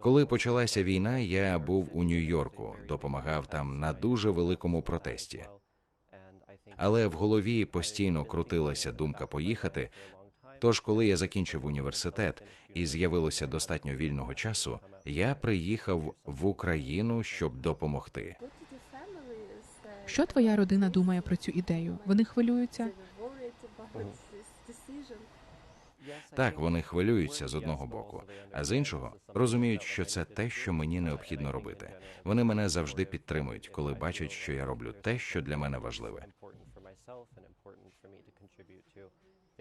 Коли почалася війна, я був у Нью-Йорку, допомагав там на дуже великому протесті. Але в голові постійно крутилася думка поїхати. Тож, коли я закінчив університет і з'явилося достатньо вільного часу, я приїхав в Україну, щоб допомогти. Що твоя родина думає про цю ідею? Вони хвилюються? Так, вони хвилюються з одного боку, а з іншого розуміють, що це те, що мені необхідно робити. Вони мене завжди підтримують, коли бачать, що я роблю те, що для мене важливе.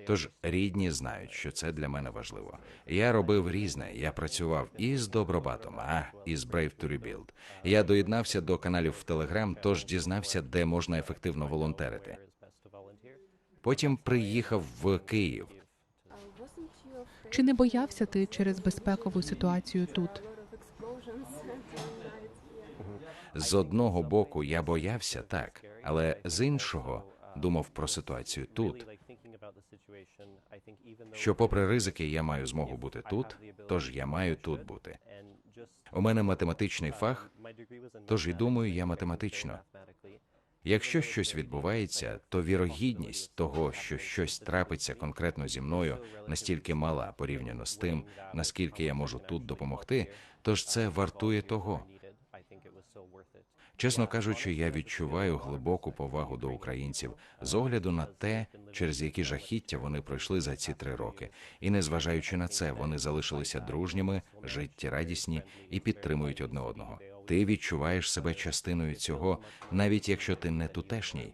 Тож рідні знають, що це для мене важливо. Я робив різне. Я працював і з Добробатом, а і з Brave to Rebuild. Я доєднався до каналів в Telegram, тож дізнався, де можна ефективно волонтерити. Потім приїхав в Київ. Чи не боявся ти через безпекову ситуацію тут? З одного боку я боявся так, але з іншого думав про ситуацію тут. Що, попри ризики, я маю змогу бути тут, тож я маю тут бути. У мене математичний фах, тож і думаю я математично. Якщо щось відбувається, то вірогідність того, що щось трапиться конкретно зі мною, настільки мала порівняно з тим, наскільки я можу тут допомогти, тож це вартує того. Чесно кажучи, я відчуваю глибоку повагу до українців з огляду на те, через які жахіття вони пройшли за ці три роки, і незважаючи на це, вони залишилися дружніми, життєрадісні і підтримують одне одного. Ти відчуваєш себе частиною цього, навіть якщо ти не тутешній.